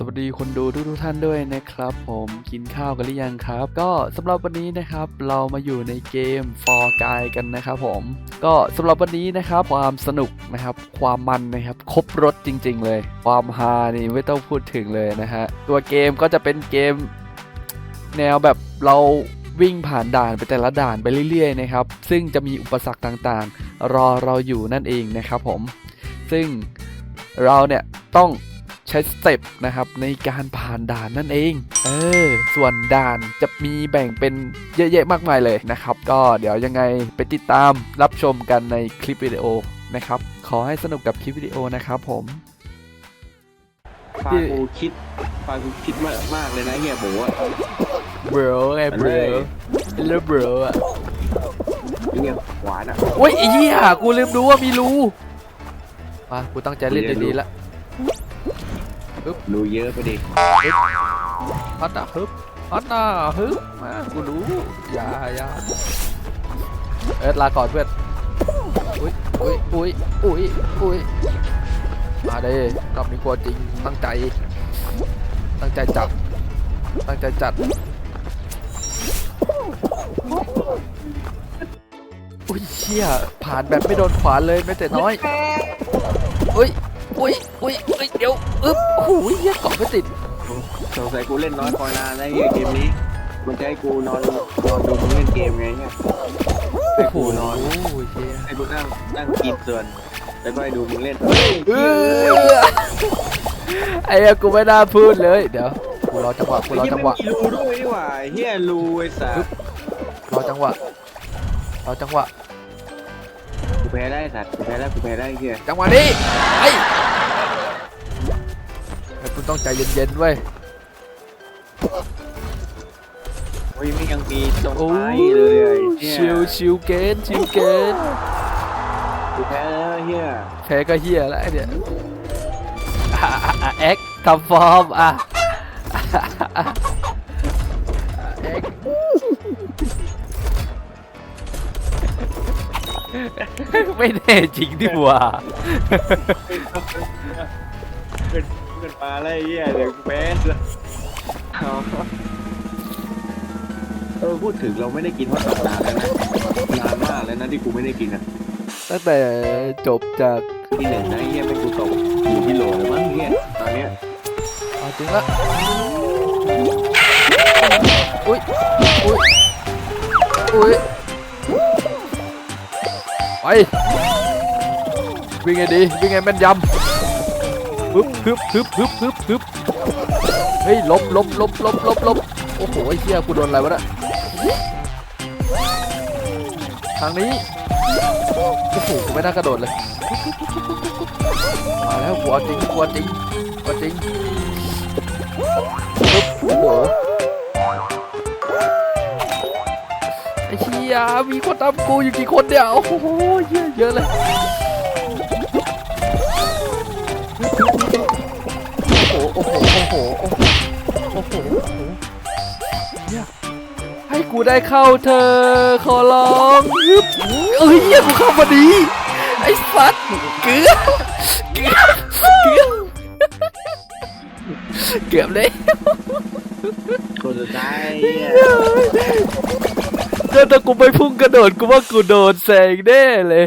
สวัสดีคนดูทุกทท่านด้วยนะครับ ผมกินข้าวกันหรือยังครับ ก็สำหรับวันนี้นะครับ เรามาอยู่ในเกม For Guy กันนะครับผมก็สำหรับวันนี้นะครับ ความสนุกนะครับ ความมันนะครับ ครบรถจริง ๆ เลย ความฮานี่ไม่ต้องพูดถึงเลยนะฮะตัวเกมก็จะเป็นเกม แนวแบบเราวิ่งผ่านด่านไปแต่ละด่านไปเรื่อยๆนะครับ ซึ่งจะมีอุปสรรคต่างๆ รอเราอยู่นั่นเองนะครับผม ซึ่งเราเนี่ยต้อง ใช้สเต็ปนะครับในการผ่านด่านนั่นเอง เออ ส่วนด่านจะมีแบ่งเป็นเยอะแยะมากมายเลยนะครับ ก็เดี๋ยวยังไงไปติดตามรับชมกันในคลิปวิดีโอนะครับ ขอให้สนุกกับคลิปวิดีโอนะครับผมฟากูคิดฟากูคิดมากมากเลยนะเฮียโบอะ bro ไง bro แล้ว bro อะเฮียหวานอะโอ้ยไอ้เหี้ยกูลืมดูว่ามีรูมากูตั้งใจเล่นดีๆละ รู้เยอะไปดิฮัตตาฮึบฮัตตาฮึบมากูรู้อย่าอย่าเอิร์ธลาก่อนเพื่อนอุ้ยอุ้ยอุ้ยอุ้ยอุ้ยมาเด้รอบนี้กลัวจริงตั้งใจ ตั้งใจจัดตั้งใจจัดอุ้ยเชี่ยผ่านแบบไม่โดนขวานเลยแม้แต่น้อยอุ้ย อุ้ยอุ้ยอุ้ยเดี๋ยวอึ๊บโอ้โหเหี้ยเกาะไม่ติดสงสัยกูเล่นน้อยคอยนานนะเฮียเกมนี้มันจะให้กูนอนนอนดูมึงเล่นเกมไงเนี่ยให้กูนอนโอ้โหเชี่ยให้กูนั่งนั่งกินส่วนแล้วก็ให้ดูมึงเล่นเออไอ้เหี้ยกูไม่น่าพูดเลย เดี๋ยวกูรอจังหวะกูรอไอ้เหี้ยจังหวะไม่มีรูด้วยนี่หว่าเฮียรูไอ้สัสรอจังหวะรอจังหวะกู แพ้ได้สัตว์กูแพ้ได้กูแพ้ได้เฮียจังหวะนี้ไอ้ไอ้คุณต้องใจเย็นๆเว้ย โอ้ยไม่ยังมีตรงโอ้ไม้เลยไอ้เฮียชิวชิวเกนชิวเกนกูแพ้แล้วเฮียแพ้ก็เฮียแล้วไอ้เนี่ยอะอะอะแอ็กทำฟอร์มอะอะอะแอ็ก ไม่แน่จริงดิว่าเกินเกินมาแล้วไอ้เฮียเดี๋ยวกูแพ้เอาเออพูดถึงเราไม่ได้กินมาสัปดาห์แล้วนะนานมากแล้วนะที่กูไม่ได้กินอะตั้งแต่จบจากที่หนึ่งนะไอ้เฮียเป็นกูตกอยู่ที่โหลแล้วมั้งเฮียตอนเนี้ยเอาจริงละอุ้ยอุ้ยอุ้ยไป วิ่งไงดีวิ่งไงแม่นยำฮึบฮึบฮึบฮึบฮึบฮึบเฮ้ยลบลบลบลบลบลบโอ้โหไอ้เหี้ยกูโดนอะไรวะเนี่ยทางนี้โอ้โหกูไม่น่ากระโดดเลยมาแล้วกูเอาจริงกูเอาจริงกูเอาจริงปึ๊บโอ้โหียมีคนทำกูอยู่กี่คนเนี่ย โอ้โห เยอะเยอะเลย โอ้โห โอ้โห โอ้โห โอ้โหโอ้โหโอ้โหเนี่ยให้กูได้เข้าเธอ ขอร้องเอ้ยเหี้ยกูเข้ามาดี ไอ้สัตว์เกือบเกือบเกือบเกือบเลยคนสุดท้ายไอ้เฮีย ก็ถ้ากูไม่พุ่งกระโดดกูว่ากูโดนแซงแน่เลย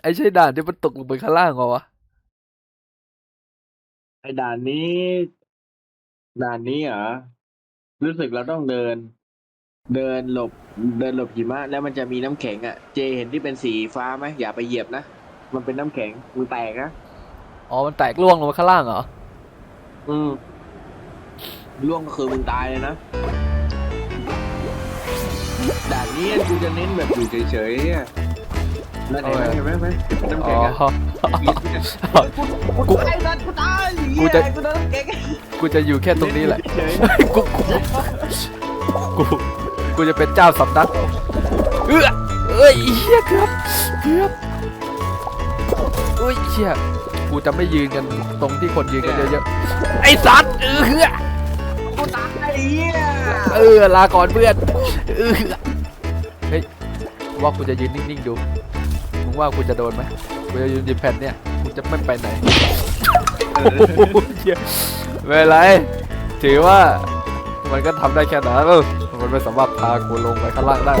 ไอ้ใช่ด่านที่มันตกลงไปข้างล่างเหรอวะไอ้ด่านนี้ ด่านนี้เหรอ รู้สึกเราต้องเดิน เดินหลบ เดินหลบหิมะ แล้วมันจะมีน้ำแข็งอะ เจเห็นที่เป็นสีฟ้าไหมอย่าไปเหยียบนะ มันเป็นน้ำแข็งมันแตกนะ อ๋อ มันแตกล่วงลงมาข้างล่างเหรอ อืมล่วงก็คือมึงตายเลยนะด่า นนี้กูจะเน้นแบบอยู่เฉยๆเนี่ยนั่นเห็นไหมเห็นไหมเห็นไหมน้ำอ๋แข็องอะกูตายนะกูตายกูจะ กูโดนน้ำแข็งกูจะอยู่แค่ตรงนี้แหละ เฉยกูกูกูกูจะเป็นเจ้าสำนักเอ้อเอ้ยเฮียเกือบเกือบเอ้ยเชี่ยกูจะไม่ยืนกันตรงที่คนยืนกันเยอะๆไอ้สัตว์เออเฮือๆกูตายไอ้เหี้ยเออลาก่อนเพื่อนเออ เฮ้ยว่ากูจะยืนนิ่งๆดู มึงว่ากูจะโดนไหมกูจะยืนดินแผ่นเนี่ยกูจะไม่ไปไหนเหี้ยไม่เป็นไร ถือว่ามันก็ทำได้แค่นั้นเออมันไม่สามารถพากูลงไปข้างล่างได้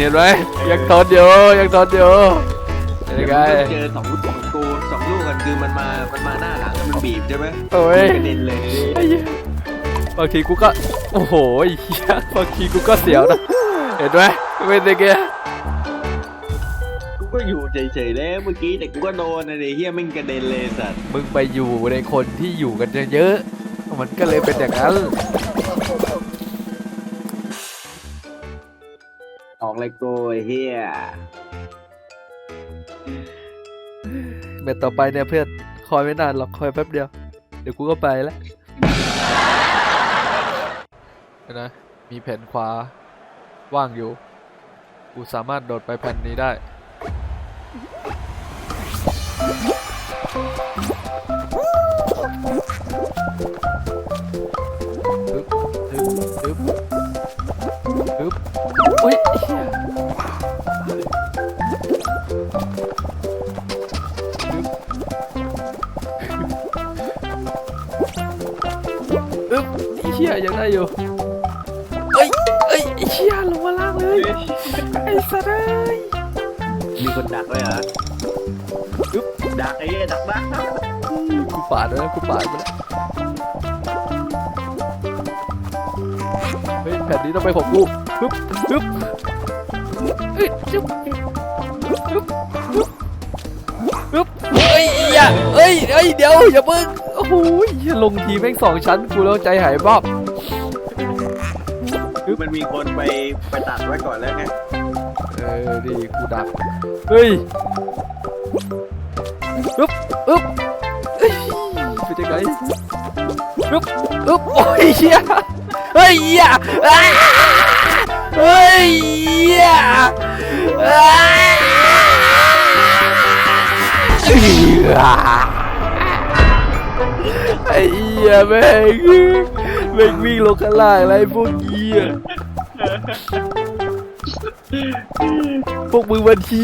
เห็นไหมยังทนอยู่ยังทนอยู่เป็นยังไงเจอสองลูกของกูสองลูกกันคือมันมามันมาหน้าหลังแล้วมันบีบใช่ไหมโอ้ยกระเด็นเลยไอ้เหี้ยบางทีกูก็ โอ้โหไอ้เหี้ยบางทีกูก็เสียวนะ เห็นไหมเป็นยังไงกูก็อยู่เฉยๆแล้วเมื่อกี้แต่กูก็โดนอะไรเฮียไม่งกระเด็นเลยสัตว์มึงไปอยู่ในคนที่อยู่กันเยอะๆมันก็เลยเป็นอย่างนั้นออกเลยโกยเฮียเม็ดต่อไปเนี่ยเพื่อนคอยไม่นานหรอกคอยแป๊บเดียว เดี๋ยวกูก็ไปแล้วเห็นนะมีแผ่นขวา ว่างอยู่ กูสามารถโดดไปแผ่นนี้ได้ฮึบฮึบฮึบฮึบอุ้ยเหี้ยอึ๊บไอ้เหี้ยยังได้อยู่เอ้ย เอ้ยไอ้เหี้ยลงมาล่างเลยไอ้สัตว์เอ้ยมีคนดักเลยเหรออึ๊บดักไอ้เหี้ยดักดักกูปาดแล้วกูปาดไปแล้วเฮ้ยแผ่นนี้ต้องไปของกูฮึบฮึบเอ้ยจึ๊บฮึบฮึบฮึบเฮ้ยอย่าเอ้ยเอ้ยเดี๋ยวอย่าเพิ่งโอ้โหอย่าลงทีแม่งสองชั้นกูแล้วใจหายบ้า คือมันมีคนไปไปตัดไว้ก่อนแล้วไงเออดีกูดักเฮ้ยอึ๊บอึ๊บเอ้ยเป็นยังไงอึ๊บอึ๊บโอ้ยเหี้ยเฮ้ยเหี้ยอ้าเฮ้ยเหี้ยอ้าเอื้อไอ้เหี้ยแม่งแม่งวิ่งลงข้างล่างอะไรพวกเหี้ยพวกมึงบัญชี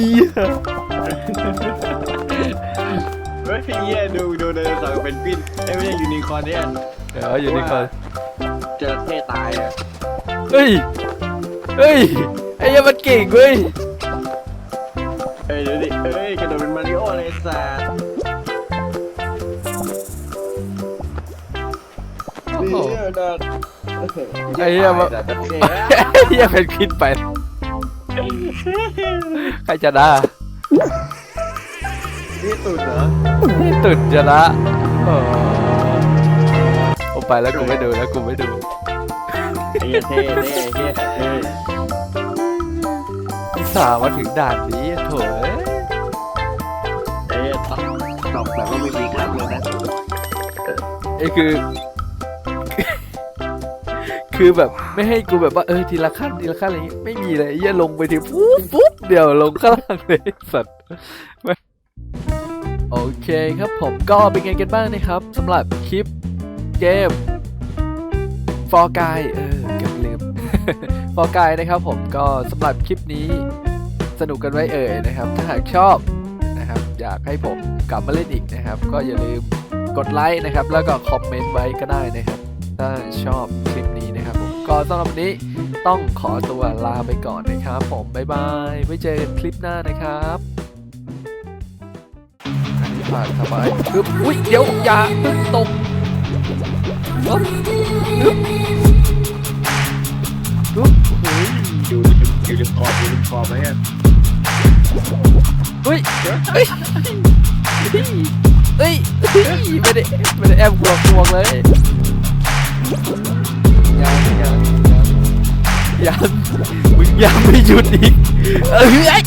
เฮ้ยเหี้ยดูดูไดโนเสาร์เป็นปิ้นไอ้ไม่ใช่ยูนิคอร์นเนี่ยเดี๋ยวอยู่นี่ก่อนเจอเท่ตายอะเฮ้ยเฮ้ยไอ้เหี้ยังมันเก่งเว้ยเอ้ยเดี๋ยวดิเอ้ยกระโดดเป็นมาริโอเลยสัตว์โอ้โหเหี้ยดัด ไอ้เหี้ยมันดัดดัดเท่เฮียเป็นคิดไป ใครจะได้นี่สุดเหรอตุ่นจะละเออผมไปแล้วกูไม่ดูแล้วกูไม่ดู ไอ้เหี้ยเท่เท่เหี้ยเท่อุตสาห์มาถึงด่านนี้โถเอ้ยไอ้เหี้ยตอกตอกแบบว่าไม่มีครับเลยนะ ไอ้คือ คือแบบไม่ให้กูแบบว่าเออทีละขั้นทีละขั้นอะไรอย่างงี้ไม่มีเลยไอ้เหี้ยลงไปทีปุ๊บปุ๊บเดี๋ยวลงข้างล่างเลยสัตว์โอเคครับผมก็เป็นไงกันบ้างนะครับสำหรับคลิปเกม For Guy เออเกับลืม For Guy นะครับผมก็สำหรับคลิปนี้สนุกกันไว้เอ่ยนะครับ ถ้าหากชอบนะครับอยากให้ผมกลับมาเล่นอีกนะครับ ก็อย่าลืมกดไลค์นะครับ แล้วก็คอมเมนต์ไว้ก็ได้นะครับ ถ้าชอบคลิปนี้นะครับผมก็สำหรับวันนี้ต้องขอตัวลาไปก่อนนะครับผมบ๊ายบายไว้เจอกันคลิปหน้านะครับอันนี้ผ่านสบายปึ๊บอุ้ยเดี๋ยวอย่าเพิ่งตกปึ๊บปึ๊บปึ๊บเฮ้ยอยู่อยู่ริมขอบอยู่ริมขอบไหมอะเฮ้ยเฮ้ยเฮ้ยเฮ้ยไม่ได้ไม่ได้แอบกลัวกลัวเลย ยังยังยังยังยังไม่หยุดอีกเอ้ย